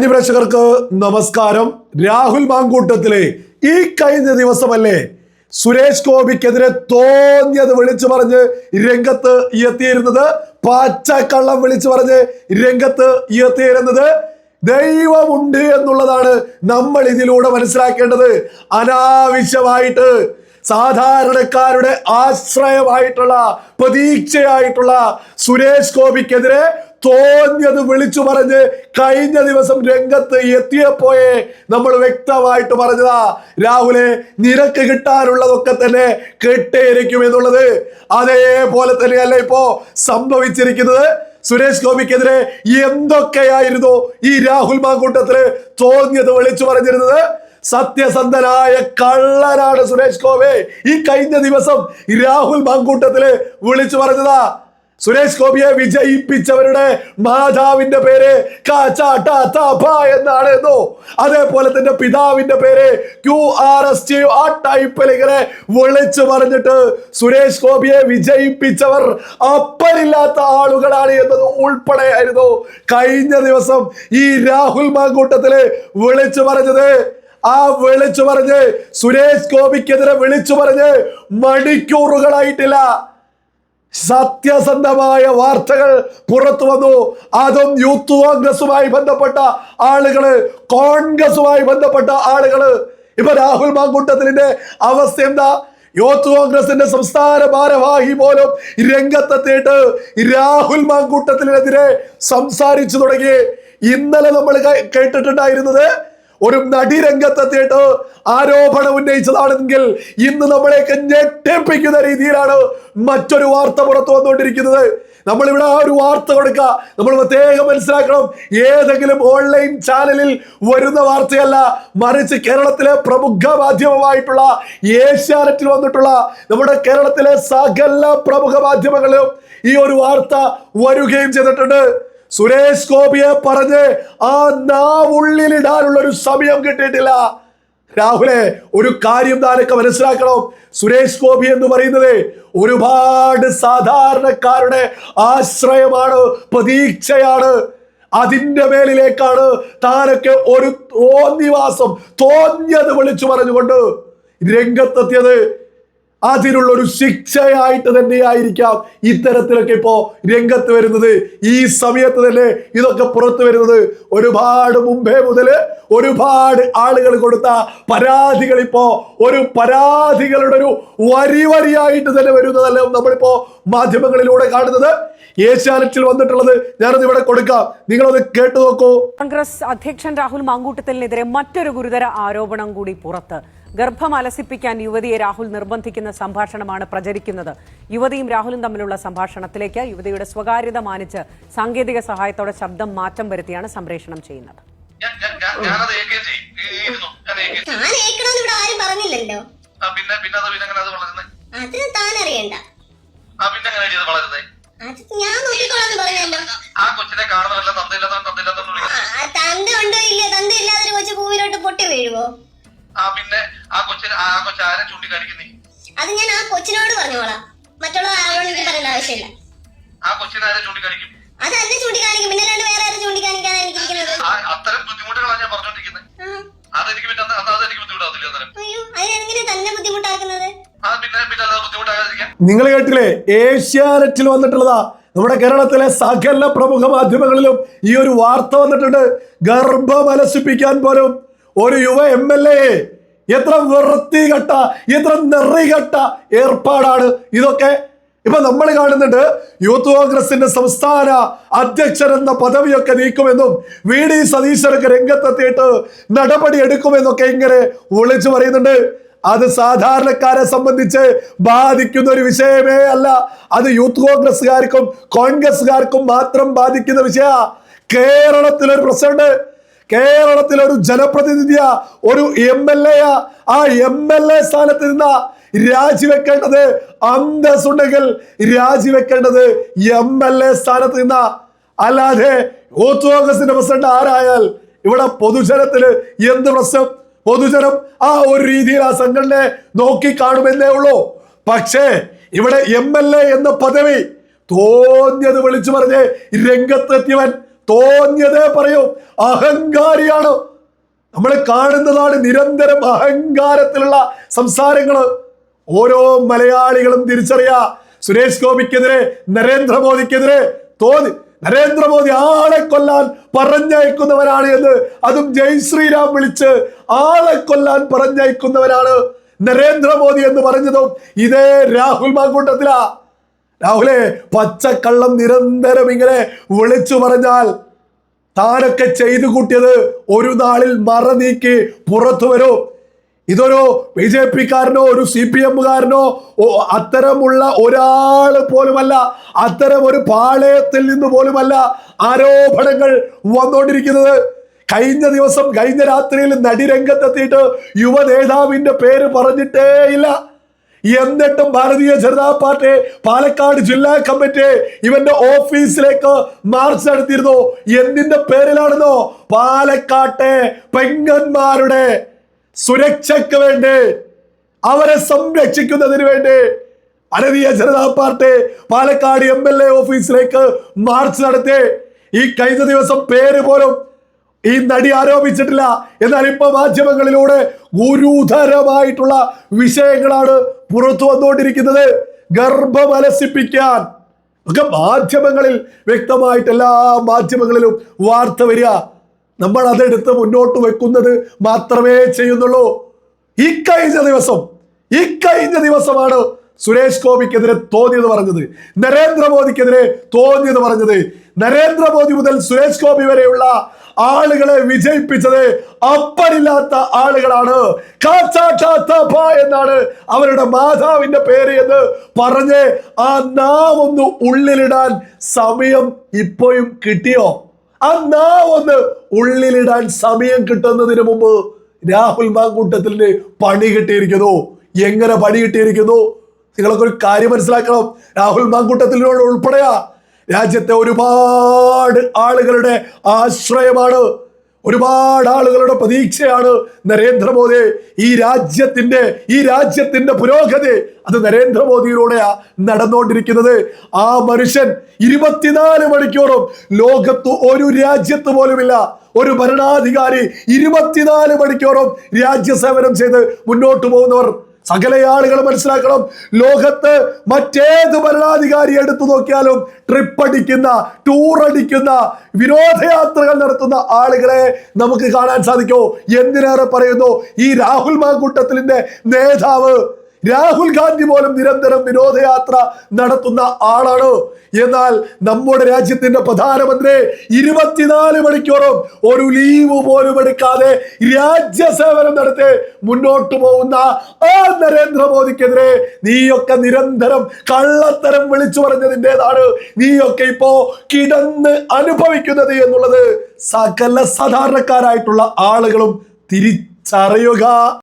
പ്രേക്ഷകർക്ക് നമസ്കാരം. രാഹുൽ മാങ്കൂട്ടത്തിലെ ഈ കഴിഞ്ഞ ദിവസമല്ലേ സുരേഷ് ഗോപിക്കെതിരെ തോന്നിയത് വിളിച്ചു പറഞ്ഞ് രംഗത്ത് എത്തിയിരുന്നത്? പച്ചക്കള്ളം വിളിച്ചു പറഞ്ഞ് രംഗത്ത് എത്തിയിരുന്നത് ദൈവമുണ്ട് എന്നുള്ളതാണ് നമ്മൾ ഇതിലൂടെ മനസ്സിലാക്കേണ്ടത്. അനാവശ്യമായിട്ട് സാധാരണക്കാരുടെ ആശ്രയമായിട്ടുള്ള പ്രതീക്ഷയായിട്ടുള്ള സുരേഷ് ഗോപിക്കെതിരെ തോന്നിയത് വിളിച്ചു പറഞ്ഞ് കഴിഞ്ഞ ദിവസം രംഗത്ത് എത്തിയപ്പോയെ നമ്മൾ വ്യക്തമായിട്ട് പറഞ്ഞതാ രാഹുലെ നിനക്ക് കിട്ടാനുള്ളതൊക്കെ തന്നെ കെട്ടേരിക്കും എന്നുള്ളത്. അതേപോലെ തന്നെയല്ല ഇപ്പോ സംഭവിച്ചിരിക്കുന്നത്. സുരേഷ് ഗോപിക്കെതിരെ എന്തൊക്കെയായിരുന്നു ഈ രാഹുൽ മാങ്കൂട്ടത്തിൽ തോന്നിയത് വിളിച്ചു പറഞ്ഞിരുന്നത്? സത്യസന്ധനായ കള്ളനാണ് സുരേഷ് ഗോപി. ഈ കഴിഞ്ഞ ദിവസം രാഹുൽ മാങ്കൂട്ടത്തിൽ വിളിച്ചു പറഞ്ഞതാ സുരേഷ് ഗോപിയെ വിജയിപ്പിച്ചവരുടെ മാതാവിന്റെ പേര് എന്നാണ് എന്നോ അതേപോലെ തന്നെ പിതാവിന്റെ പേര് ക്യു ആർ എസ് ടി ആ ഇങ്ങനെ വിളിച്ചു പറഞ്ഞിട്ട് സുരേഷ് ഗോപിയെ വിജയിപ്പിച്ചവർ അപ്പനില്ലാത്ത ആളുകളാണ് എന്നത് ഉൾപ്പെടെ ആയിരുന്നു. കഴിഞ്ഞ ദിവസം ഈ രാഹുൽ മാങ്കൂട്ടത്തിൽ വിളിച്ചു പറഞ്ഞത് ആ വിളിച്ചു പറഞ്ഞ് സുരേഷ് ഗോപിക്കെതിരെ വിളിച്ചു പറഞ്ഞ് മണിക്കൂറുകളായിട്ടില്ല. സത്യസന്ധമായ വാർത്തകൾ പുറത്തു വന്നു. അതും യൂത്ത് കോൺഗ്രസുമായി ബന്ധപ്പെട്ട ആളുകൾ കോൺഗ്രസുമായി ബന്ധപ്പെട്ട ആളുകൾ. ഇപ്പൊ രാഹുൽ മാങ്കൂട്ടത്തിന്റെ അവസ്ഥ എന്താ? യൂത്ത് കോൺഗ്രസിന്റെ സംസ്ഥാന ഭാരവാഹി പോലും രംഗത്തെത്തിയിട്ട് രാഹുൽ മാങ്കൂട്ടത്തിനെതിരെ സംസാരിച്ചു തുടങ്ങി. ഇന്നലെ നമ്മൾ കേട്ടിട്ടുണ്ടായിരുന്നത് ഒരു നടി രംഗത്തെത്തിയിട്ട് ആരോപണം ഉന്നയിച്ചതാണെങ്കിൽ ഇന്ന് നമ്മളെയൊക്കെ ഞെട്ടിപ്പിക്കുന്ന രീതിയിലാണ് മറ്റൊരു വാർത്ത പുറത്തു വന്നുകൊണ്ടിരിക്കുന്നത്. നമ്മളിവിടെ ആ ഒരു വാർത്ത കൊടുക്കുക. നമ്മൾ പ്രത്യേകം മനസ്സിലാക്കണം. ഏതെങ്കിലും ഓൺലൈൻ ചാനലിൽ വരുന്ന വാർത്തയല്ല മറിച്ച് കേരളത്തിലെ പ്രമുഖ മാധ്യമമായിട്ടുള്ള ഏഷ്യാനെറ്റിൽ വന്നിട്ടുള്ള നമ്മുടെ കേരളത്തിലെ സകല പ്രമുഖ മാധ്യമങ്ങളിലും ഈ ഒരു വാർത്ത വരികയും ചെയ്തിട്ടുണ്ട്. സുരേഷ് ഗോപിയെ പറഞ്ഞ് ആ നാവുള്ളിലിടാനുള്ള ഒരു സമയം കിട്ടിയിട്ടില്ല. രാഹുലെ ഒരു കാര്യം താനൊക്കെ മനസ്സിലാക്കണം. സുരേഷ് ഗോപി എന്ന് പറയുന്നത് ഒരുപാട് സാധാരണക്കാരുടെ ആശ്രയമാണ് പ്രതീക്ഷയാണ്. അതിന്റെ മേലിലേക്കാണ് താനൊക്കെ ഒരു തോന്നിവാസം തോന്നിയത് വിളിച്ചു പറഞ്ഞുകൊണ്ട് രംഗത്തെത്തിയത്. അതിനുള്ള ഒരു ശിക്ഷയായിട്ട് തന്നെയായിരിക്കാം ഇത്തരത്തിലൊക്കെ ഇപ്പോ രംഗത്ത് വരുന്നത്. ഈ സമയത്ത് തന്നെ ഇതൊക്കെ പുറത്തു വരുന്നത്. ഒരുപാട് മുമ്പേ മുതൽ ഒരുപാട് ആളുകൾ കൊടുത്ത പരാതികൾ ഇപ്പോ ഒരു പരാതികളുടെ ഒരു വരി വരിയായിട്ട് തന്നെ വരുന്നതല്ല നമ്മളിപ്പോ മാധ്യമങ്ങളിലൂടെ കാണുന്നത്. ഏഷ്യാനെറ്റിൽ വന്നിട്ടുള്ളത് ഞാനത് ഇവിടെ കൊടുക്കാം. നിങ്ങളത് കേട്ടു നോക്കൂ. കോൺഗ്രസ് അധ്യക്ഷൻ രാഹുൽ മാങ്കൂട്ടത്തിനെതിരെ മറ്റൊരു ഗുരുതര ആരോപണം കൂടി പുറത്ത്. ഗർഭം അലസിപ്പിക്കാൻ യുവതിയെ രാഹുൽ നിർബന്ധിക്കുന്ന സംഭാഷണമാണ് പ്രചരിക്കുന്നത്. യുവതിയും രാഹുലും തമ്മിലുള്ള സംഭാഷണത്തിലേക്ക് യുവതിയുടെ സ്വകാര്യത മാനിച്ച് സാങ്കേതിക സഹായത്തോടെ ശബ്ദം മാറ്റം വരുത്തിയാണ് സംപ്രേഷണം ചെയ്യുന്നത്. പിന്നെ പിന്നെ അത് പിന്നെ എങ്ങനെ അത് വളരുന്നത് അത് താൻ അറിയണ്ട. ആ പിന്നെ വളരുന്നത് കൊച്ചിനെ കാണുന്നതല്ല ഇല്ല? തന്ത ഇല്ലാതെ ഒരു കൊച്ചു പൂവിലോട്ട് പൊട്ടി വീഴുവോ? ആ പിന്നെ ആ കൊച്ചിന് ആ കൊച്ചു ആരെ ചൂണ്ടിക്കാണിക്കുന്നേ? അത് ഞാൻ ആ കൊച്ചിനോട് പറഞ്ഞോളാം. മറ്റുള്ള ആരോടും എനിക്ക് പറയേണ്ട ആവശ്യമില്ല. ആ കൊച്ചിനെ ആരെ ചൂണ്ടിക്കാണിക്കും? അത് എന്നെ ചൂണ്ടിക്കാണിക്കും. പിന്നെ രണ്ട് വേറെ ആരും ചൂണ്ടിക്കാണിക്കാൻ എനിക്കിരിക്കുന്നത് ആ അത്തരം ബുദ്ധിമുട്ടുകളാണ് ഞാൻ പറഞ്ഞോണ്ടിരിക്കുന്നത് അതെനിക്ക് പിന്നെ അന്ന് അന്ന് അതെനിക്ക് ബുദ്ധിമുട്ടാവത്തില്ല അന്നേരം. അയ്യോ അതിനെങ്ങനെ തന്നെ ബുദ്ധിമുട്ടാക്കുന്നത്? ആ പിന്നെ പിന്നെ അത് ബുദ്ധിമുട്ടാകാതിരിക്കാൻ നിങ്ങൾ കേട്ടില്ലേ? ഏഷ്യാനെറ്റിൽ വന്നിട്ടുള്ളതാ. നമ്മുടെ കേരളത്തിലെ സകല പ്രമുഖ മാധ്യമങ്ങളിലും ഈ ഒരു വാർത്ത വന്നിട്ടുണ്ട്. ഗർഭമലസിപ്പിക്കാൻ പോലും ഒരു യുവ എം എൽ എ എത്ര വൃത്തികെട്ട എത്ര നെറികെട്ട ഏർപ്പാടാണ് ഇതൊക്കെ. ഇപ്പൊ നമ്മൾ കാണുന്നുണ്ട് യൂത്ത് കോൺഗ്രസിന്റെ സംസ്ഥാന അധ്യക്ഷൻ എന്ന പദവിയൊക്കെ നീക്കുമെന്നും വി ഡി സതീശനൊക്കെ രംഗത്തെത്തിയിട്ട് നടപടി എടുക്കുമെന്നൊക്കെ ഇങ്ങനെ വിളിച്ചു പറയുന്നുണ്ട്. അത് സാധാരണക്കാരെ സംബന്ധിച്ച് ബാധിക്കുന്ന ഒരു വിഷയമേ അല്ല. അത് യൂത്ത് കോൺഗ്രസ്സുകാർക്കും കോൺഗ്രസ്സുകാർക്കും മാത്രം ബാധിക്കുന്ന വിഷയ. കേരളത്തിലൊരു പ്രശ്നമുണ്ട്. കേരളത്തിലെ ഒരു ജനപ്രതിനിധിയ ഒരു എം എൽ എ ആ എം എൽ എ സ്ഥാനത്ത് നിന്ന രാജിവെക്കേണ്ടത് അന്തസ്സുണ്ടെങ്കിൽ രാജിവെക്കേണ്ടത് എം എൽ എ സ്ഥാനത്ത് നിന്ന. അല്ലാതെ യൂത്ത് കോൺഗ്രസിന്റെ പ്രസിഡന്റ് ആരായാൽ ഇവിടെ പൊതുജനത്തിന് എന്ത് പ്രശ്നം? പൊതുജനം ആ ഒരു രീതിയിൽ ആ സംഘടനയെ നോക്കി കാണുമെന്നേ ഉള്ളൂ. പക്ഷേ ഇവിടെ എം എൽ എ എന്ന പദവി തോന്നിയത് വിളിച്ചു പറഞ്ഞ് രംഗത്തെത്തിയവൻ തോന്നിയതേ പറയൂ. അഹങ്കാരിയാണ്. നമ്മൾ കാണുന്നതാണ് നിരന്തരം അഹങ്കാരത്തിലുള്ള സംസാരങ്ങൾ ഓരോ മലയാളികളും തിരിച്ചറിയാ സുരേഷ് ഗോപിക്കെതിരെ നരേന്ദ്രമോദിക്കെതിരെ തോന്നി. നരേന്ദ്രമോദി ആളെ കൊല്ലാൻ പറഞ്ഞയക്കുന്നവരാണ് എന്ന് അതും ജയ് ശ്രീരാം വിളിച്ച് ആളെ കൊല്ലാൻ പറഞ്ഞയക്കുന്നവരാണ് നരേന്ദ്രമോദി എന്ന് പറഞ്ഞതും ഇതേ രാഹുൽ മാങ്കൂട്ടത്തിലാ. രാഹുലെ പച്ചക്കള്ളം നിരന്തരം ഇങ്ങനെ വിളിച്ചു പറഞ്ഞാൽ താനൊക്കെ ചെയ്തു കൂട്ടിയത് ഒരു നാളിൽ മറ നീക്കി പുറത്തു വരും. ഇതൊരു ബി ജെ പിക്കാരനോ ഒരു സി പി എമ്മുകാരനോ അത്തരമുള്ള ഒരാൾ പോലുമല്ല അത്തരം ഒരു പാളയത്തിൽ നിന്ന് പോലുമല്ല ആരോപണങ്ങൾ വന്നുകൊണ്ടിരിക്കുന്നത്. കഴിഞ്ഞ ദിവസം കഴിഞ്ഞ രാത്രിയിൽ നടിരംഗത്തെത്തിയിട്ട് യുവ നേതാവിന്റെ പേര് പറഞ്ഞിട്ടേ ഇല്ല എന്നിട്ടും ഭാരതീയ ജനതാ പാർട്ടി പാലക്കാട് ജില്ലാ കമ്മിറ്റി ഇവന്റെ ഓഫീസിലേക്ക് മാർച്ച് നടത്തിയിരുന്നു. എന്തിന്റെ പേരിലാണെന്നോ? പാലക്കാട്ടെ പെങ്ങന്മാരുടെ സുരക്ഷയ്ക്ക് വേണ്ടി അവരെ സംരക്ഷിക്കുന്നതിന് വേണ്ടി Bharatiya Janata party Palakkad M L A ഓഫീസിലേക്ക് മാർച്ച് നടത്തി. ഈ കഴിഞ്ഞ ദിവസം പേര് പോലും ഈ നടി ആരോപിച്ചിട്ടില്ല. എന്നാൽ ഇപ്പൊ മാധ്യമങ്ങളിലൂടെ ഗുരുതരമായിട്ടുള്ള വിഷയങ്ങളാണ് പുറത്തു വന്നുകൊണ്ടിരിക്കുന്നത് ഗർഭമലസിപ്പിക്കാൻ ഒക്കെ മാധ്യമങ്ങളിൽ വ്യക്തമായിട്ട് എല്ലാ മാധ്യമങ്ങളിലും വാർത്ത വരിക. നമ്മൾ അതെടുത്ത് മുന്നോട്ട് വെക്കുന്നത് മാത്രമേ ചെയ്യുന്നുള്ളൂ. ഈ കഴിഞ്ഞ ദിവസം ഈ കഴിഞ്ഞ ദിവസമാണ് സുരേഷ് ഗോപിക്കെതിരെ തോന്നിയത് പറഞ്ഞത്. നരേന്ദ്രമോദിക്കെതിരെ തോന്നിയത് പറഞ്ഞത്. നരേന്ദ്രമോദി മുതൽ സുരേഷ് ഗോപി വരെയുള്ള ആളുകളെ വിജയിപ്പിച്ചത് അപ്പനില്ലാത്ത ആളുകളാണ്. എന്നാണ് അവരുടെ മാതാവിന്റെ പേര് എന്ന് പറഞ്ഞ് ആ നാവൊന്ന് ഉള്ളിലിടാൻ സമയം ഇപ്പോഴും കിട്ടിയോ? ആ നാവൊന്ന് ഉള്ളിലിടാൻ സമയം കിട്ടുന്നതിന് മുമ്പ് രാഹുൽ മാങ്കൂട്ടത്തിന് പണി കിട്ടിയിരിക്കുന്നു. എങ്ങനെ പണി കിട്ടിയിരിക്കുന്നു? നിങ്ങളൊക്കെ ഒരു കാര്യം മനസ്സിലാക്കണം. രാഹുൽ മാങ്കൂട്ടത്തിനോട് ഉൾപ്പെടെയാ. രാജ്യത്തെ ഒരുപാട് ആളുകളുടെ ആശ്രയമാണ്. ഒരുപാട് ആളുകളുടെ പ്രതീക്ഷയാണ് നരേന്ദ്രമോദി. ഈ രാജ്യത്തിന്റെ ഈ രാജ്യത്തിന്റെ പുരോഗതി അത് നരേന്ദ്രമോദിയിലൂടെയാ നടന്നുകൊണ്ടിരിക്കുന്നത്. ആ മനുഷ്യൻ ഇരുപത്തിനാല് മണിക്കൂറും ലോകത്ത് ഒരു രാജ്യത്ത് പോലുമില്ല. ഒരു ഭരണാധികാരി ഇരുപത്തിനാല് മണിക്കൂറും രാജ്യസേവനം ചെയ്ത് മുന്നോട്ട് പോകുന്നവർ. സകല ആളുകൾ മനസ്സിലാക്കണം. ലോകത്ത് മറ്റേത് ഭരണാധികാരി എടുത്തു നോക്കിയാലും ടൂർ അടിക്കുന്ന വിനോദയാത്രകൾ നടത്തുന്ന ആളുകളെ നമുക്ക് കാണാൻ സാധിക്കോ. എന്തിനേറെ പറയുന്നു? ഈ രാഹുൽ മാങ്കൂട്ടത്തിലിന്റെ നേതാവ് രാഹുൽ ഗാന്ധി പോലും നിരന്തരം വിനോദയാത്ര നടത്തുന്ന ആളാണ്. എന്നാൽ നമ്മുടെ രാജ്യത്തിന്റെ പ്രധാനമന്ത്രി ഇരുപത്തിനാല് മണിക്കൂറും ഒരു ലീവ് പോലും എടുക്കാതെ രാജ്യസേവനം നടത്തി മുന്നോട്ട് പോകുന്ന ആ നരേന്ദ്രമോദിക്കെതിരെ നീയൊക്കെ നിരന്തരം കള്ളത്തരം വിളിച്ചു പറഞ്ഞതിന്റെതാണ് നീയൊക്കെ ഇപ്പോ കിടന്ന് അനുഭവിക്കുന്നത് എന്നുള്ളത് സകല സാധാരണക്കാരായിട്ടുള്ള ആളുകളും തിരിച്ചറിയുക.